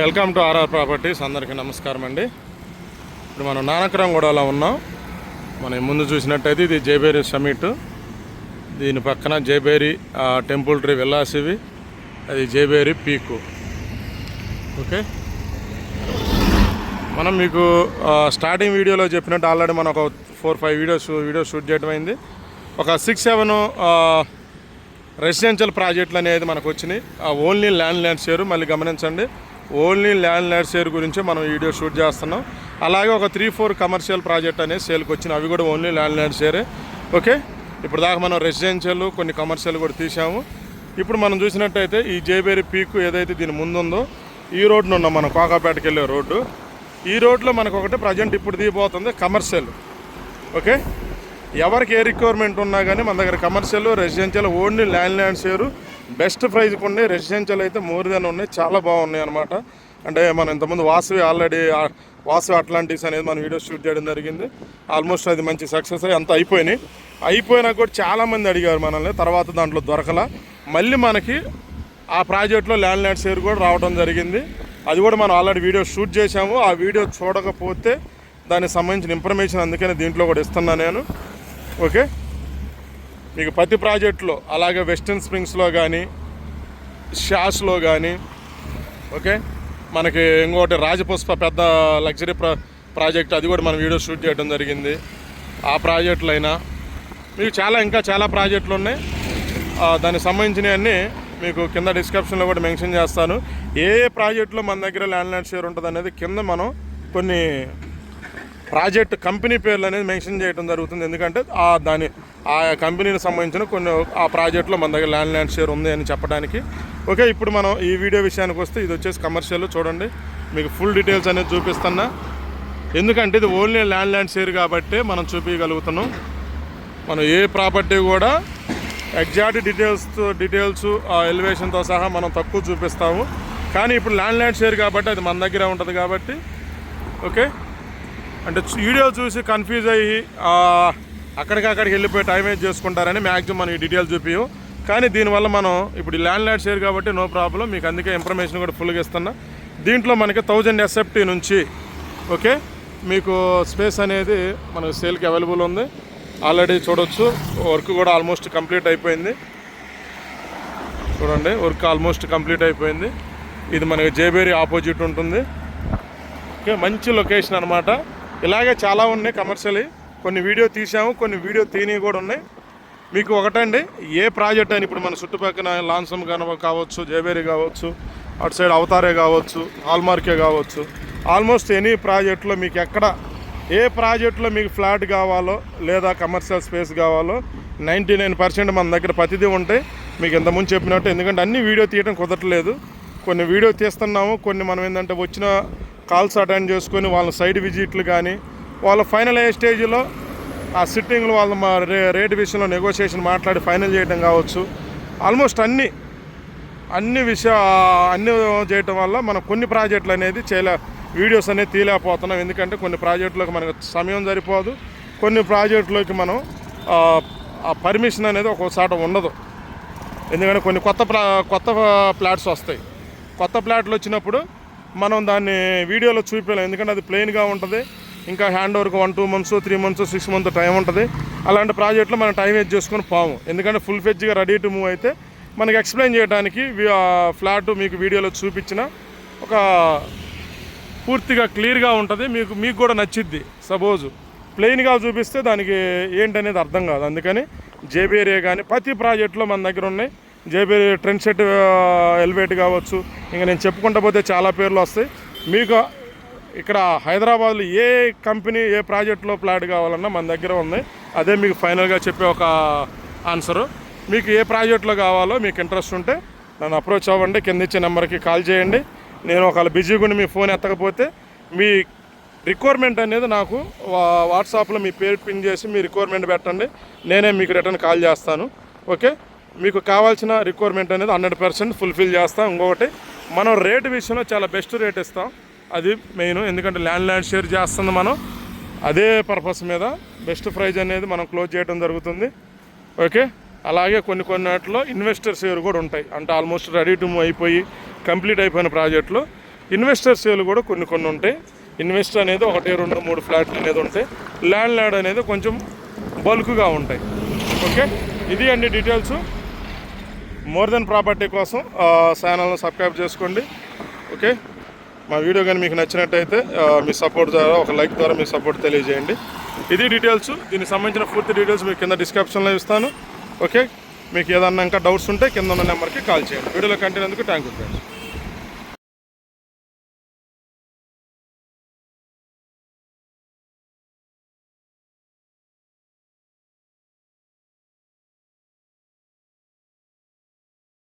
Welcome to RR properties. అందరికీ నమస్కారం అండి. ఇప్పుడు మనం నానక్రంగూడలో ఉన్నాం. మనం ముందు చూసినట్టయితే ఇది జేబేరి సమిట్. దీని పక్కన జేబేరి టెంపుల్ ట్రీ విల్లాసివి. అది జైబేరి పీకు. ఓకే? మనం మీకు స్టార్టింగ్ వీడియోలో చెప్పినట్టు ఆల్రెడీ మనం ఒక four five videos video shoot చేయడం అయింది. ఒక సిక్స్ సెవెన్ రెసిడెన్షియల్ ప్రాజెక్టులు అనేది మనకు వచ్చినాయి. ఆ ఓన్లీ ల్యాండ్ ల్యాండ్ షేరు. మళ్ళీ గమనించండి. ఓన్లీ ల్యాండ్ ల్యాండ్ షేర్ గురించి మనం వీడియో షూట్ చేస్తున్నాం. అలాగే ఒక త్రీ ఫోర్ కమర్షియల్ ప్రాజెక్ట్ అనేది సేల్కి వచ్చినాయి అవి కూడా ఓన్లీ ల్యాండ్ ల్యాండ్ షేరే. ఓకే? ఇప్పుడు దాకా మనం రెసిడెన్షియల్ కొన్ని కమర్షియల్ కూడా తీసాము ఇప్పుడు మనం చూసినట్టయితే ఈ జేబేరి పీక్ ఏదైతే దీని ముందుందో ఈ రోడ్డున ఉన్నాం మనం కోకాపేటకి వెళ్ళే రోడ్డు. ఈ రోడ్లో మనకు ఒకటి ప్రజెంట్ ఇప్పుడు దిగిపోతుంది కమర్షియల్. ఓకే? ఎవరికి ఏ రిక్వైర్మెంట్ ఉన్నా కానీ మన దగ్గర commercial residential only land land share best ప్రైజ్కి ఉన్నాయి రెసిడెన్షియల్ అయితే మోర్ దెన్ ఉన్నాయి చాలా బాగున్నాయి అనమాట అంటే మనం ఇంతకుముందు వాసవి ఆల్రెడీ వాసవి అట్లాంటిక్స్ అనేది మనం వీడియో షూట్ చేయడం జరిగింది. ఆల్మోస్ట్ అది మంచి సక్సెస్ అయ్యి అంత అయిపోయినాయి. అయిపోయినా కూడా చాలామంది అడిగారు మనల్ని తర్వాత దాంట్లో దొరకల. మళ్ళీ మనకి ఆ ప్రాజెక్ట్లో ల్యాండ్ ల్యాండ్ షేర్ కూడా రావడం జరిగింది. అది కూడా మనం ఆల్రెడీ వీడియో షూట్ చేశాము. ఆ వీడియో చూడకపోతే దానికి సంబంధించిన ఇన్ఫర్మేషన్ అందుకనే దీంట్లో కూడా ఇస్తున్నాను నేను. ఓకే? మీకు ప్రతి ప్రాజెక్టులో అలాగే వెస్టర్న్ స్ప్రింగ్స్లో కానీ షాస్లో కానీ ఓకే? మనకి ఇంకోటి రాజపుష్ప పెద్ద లగ్జరీ ప్రా ప్రాజెక్ట్ అది కూడా మనం వీడియో షూట్ చేయడం జరిగింది. ఆ ప్రాజెక్టులు అయినా మీకు చాలా ఇంకా చాలా ప్రాజెక్టులు ఉన్నాయి. దానికి సంబంధించినవన్నీ మీకు కింద డిస్క్రిప్షన్లో కూడా మెన్షన్ చేస్తాను. ఏ ప్రాజెక్టులో మన దగ్గర ల్యాండ్ ల్యాండ్ షేర్ ఉంటుంది అనేది కింద మనం కొన్ని ప్రాజెక్ట్ కంపెనీ పేర్లు అనేది మెన్షన్ చేయడం జరుగుతుంది. ఎందుకంటే ఆ దాని ఆ కంపెనీకి సంబంధించిన కొన్ని ఆ ప్రాజెక్ట్లో మన దగ్గర ల్యాండ్ ల్యాండ్ షేర్ ఉంది అని చెప్పడానికి. ఓకే ఇప్పుడు మనం ఈ వీడియో విషయానికి వస్తే ఇది వచ్చేసి కమర్షియల్ చూడండి. మీకు ఫుల్ డీటెయిల్స్ అనేది చూపిస్తున్నా. ఎందుకంటే ఇది ఓన్లీ ల్యాండ్ ల్యాండ్ షేర్ కాబట్టి మనం చూపించగలుగుతున్నాం మనం ఏ ప్రాపర్టీ కూడా ఎగ్జాక్ట్ డీటెయిల్స్ డీటెయిల్స్ ఎలివేషన్తో సహా మనం తక్కువ చూపిస్తాము. కానీ ఇప్పుడు ల్యాండ్ ల్యాండ్ షేర్ కాబట్టి అది మన దగ్గర ఉంటుంది కాబట్టి ఓకే? అంటే వీడియో చూసి కన్ఫ్యూజ్ అయ్యి అక్కడికక్కడికి వెళ్ళిపోయి టైం వేస్ట్ చేసుకుంటారని మ్యాక్సిమం మనకి డీటెయిల్స్ చూపించు కానీ దీనివల్ల మనం ఇప్పుడు ల్యాండ్ ల్యాండ్ షేర్ కాబట్టి నో ప్రాబ్లం మీకు అందుకే ఇన్ఫర్మేషన్ కూడా ఫుల్గా ఇస్తున్నా. దీంట్లో మనకి థౌజండ్ ఎస్ఎఫ్టీ నుంచి ఓకే మీకు స్పేస్ అనేది మనకు సేల్కి అవైలబుల్ ఉంది. ఆల్రెడీ చూడొచ్చు. వర్క్ కూడా ఆల్మోస్ట్ కంప్లీట్ అయిపోయింది. చూడండి వర్క్ ఆల్మోస్ట్ కంప్లీట్ అయిపోయింది. ఇది మనకి జేబేరి ఆపోజిట్ ఉంటుంది. ఓకే మంచి లొకేషన్ అనమాట ఇలాగే చాలా ఉన్నాయి కమర్షియలీ కొన్ని వీడియో తీసాము కొన్ని వీడియో తీని కూడా ఉన్నాయి. మీకు ఒకటండి ఏ ప్రాజెక్ట్ అని ఇప్పుడు మన చుట్టుపక్కల లాన్సమ్ కనవ కావచ్చు జేబేరి కావచ్చు అటు సైడ్ అవతారే కావచ్చు హాల్మార్కే కావచ్చు ఆల్మోస్ట్ ఎనీ ప్రాజెక్ట్లో మీకు ఎక్కడ ఏ ప్రాజెక్ట్లో మీకు ఫ్లాట్ కావాలో లేదా కమర్షియల్ స్పేస్ కావాలో నైంటీ నైన్ పర్సెంట్ మన దగ్గర ప్రతిదీ ఉంటాయి మీకు ఇంతకుముందు చెప్పినట్టు. ఎందుకంటే అన్ని వీడియో తీయడం కుదరట్లేదు. కొన్ని వీడియో తీస్తున్నాము కొన్ని మనం ఏంటంటే వచ్చిన కాల్స్ అటెండ్ చేసుకొని వాళ్ళ సైడ్ విజిట్లు కానీ వాళ్ళ ఫైనల్ అయ్యే స్టేజ్లో ఆ సిట్టింగ్లో వాళ్ళ మా రే రేటు విషయంలో నెగోషియేషన్ మాట్లాడి ఫైనల్ చేయడం కావచ్చు. ఆల్మోస్ట్ అన్ని అన్ని విషయ అన్ని చేయటం వల్ల మనం కొన్ని ప్రాజెక్టులు అనేది చేయలే వీడియోస్ అనేది తీయలేకపోతున్నాం. ఎందుకంటే కొన్ని ప్రాజెక్టులకు మనకు సమయం సరిపోదు. కొన్ని ప్రాజెక్టులోకి మనం ఆ, పర్మిషన్ అనేది ఒక్కోసాట ఉండదు. ఎందుకంటే కొన్ని కొత్త ప్లా కొత్త ప్లాట్స్ వస్తాయి. కొత్త ప్లాట్లు వచ్చినప్పుడు మనం దాన్ని వీడియోలో చూపించలేం ఎందుకంటే అది ప్లెయిన్గా ఉంటుంది. ఇంకా hand ఓవర్కి one two months three months six month time ఉంటుంది. అలాంటి ప్రాజెక్టులో మనం టైం వేస్ట్ చేసుకొని పాము. ఎందుకంటే ఫుల్ ఫెజ్గా రెడీ టు మూవ్ అయితే మనకి ఎక్స్ప్లెయిన్ చేయడానికి ఫ్లాట్ మీకు వీడియోలో చూపించిన ఒక పూర్తిగా క్లియర్గా ఉంటుంది. మీకు మీకు కూడా నచ్చిద్ది. సపోజ్ ప్లెయిన్గా చూపిస్తే దానికి ఏంటనేది అర్థం కాదు. అందుకని జేబేరియా కానీ ప్రతి ప్రాజెక్టులో మన దగ్గర ఉన్నాయి. జేబేరియా ట్రెండ్ సెట్ ఎలివేట్ కావచ్చు. ఇంకా నేను చెప్పుకుంటా పోతే చాలా పేర్లు వస్తాయి. మీకు ఇక్కడ హైదరాబాద్లో ఏ కంపెనీ ఏ ప్రాజెక్టులో ప్లాట్ కావాలన్నా మన దగ్గర ఉంది. అదే మీకు ఫైనల్గా చెప్పే ఒక ఆన్సరు. మీకు ఏ ప్రాజెక్టులో కావాలో మీకు ఇంట్రెస్ట్ ఉంటే నన్ను అప్రోచ్ అవ్వండి కింద ఇచ్చే నెంబర్కి కాల్ చేయండి. నేను ఒకవేళ బిజీగా ఉండి మీ ఫోన్ ఎత్తకపోతే మీ రిక్వైర్మెంట్ అనేది నాకు వా- వాట్సాప్లో మీ పేరు పిన్ చేసి మీ రిక్వైర్మెంట్ పెట్టండి. నేనే మీకు రిటర్న్ కాల్ చేస్తాను. ఓకే? మీకు కావాల్సిన రిక్వైర్మెంట్ అనేది హండ్రెడ్ పర్సెంట్ ఫుల్ఫిల్ చేస్తాం. ఇంకొకటి మనం రేట్ విషయంలో చాలా బెస్ట్ రేట్ ఇస్తాం. అది మెయిన్ ఎందుకంటే ల్యాండ్ ల్యాండ్ షేర్ చేస్తుంది మనం. అదే పర్పస్ మీద బెస్ట్ ప్రైజ్ అనేది మనం క్లోజ్ చేయడం జరుగుతుంది. ఓకే అలాగే కొన్ని కొన్ని వాటిలో ఇన్వెస్టర్ షేర్ కూడా ఉంటాయి. అంటే ఆల్మోస్ట్ రెడీ టు మూవ్ అయిపోయి కంప్లీట్ అయిపోయిన ప్రాజెక్టులో ఇన్వెస్టర్ షేర్లు కూడా కొన్ని కొన్ని ఉంటాయి. ఇన్వెస్టర్ అనేది ఒకటి రెండు మూడు ఫ్లాట్లు అనేది ఉంటాయి. ల్యాండ్ ల్యాండ్ అనేది కొంచెం బల్క్గా ఉంటాయి. ఓకే ఇది అండి డీటెయిల్స్ మోర్ దెన్ ప్రాపర్టీ కోసం ఛానల్ని సబ్స్క్రైబ్ చేసుకోండి. ఓకే మా వీడియో కానీ మీకు నచ్చినట్టయితే మీ సపోర్ట్ ద్వారా ఒక లైక్ ద్వారా మీ సపోర్ట్ తెలియజేయండి. ఇది డీటెయిల్స్ దీనికి సంబంధించిన పూర్తి డీటెయిల్స్ మీకు కింద డిస్క్రిప్షన్లో ఇస్తాను. ఓకే మీకు ఏదన్నా ఇంకా డౌట్స్ ఉంటే కింద ఉన్న నెంబర్కి కాల్ చేయండి. వీడియోలో కంటినందుకు థ్యాంక్ యూ ఫ్రెండ్స్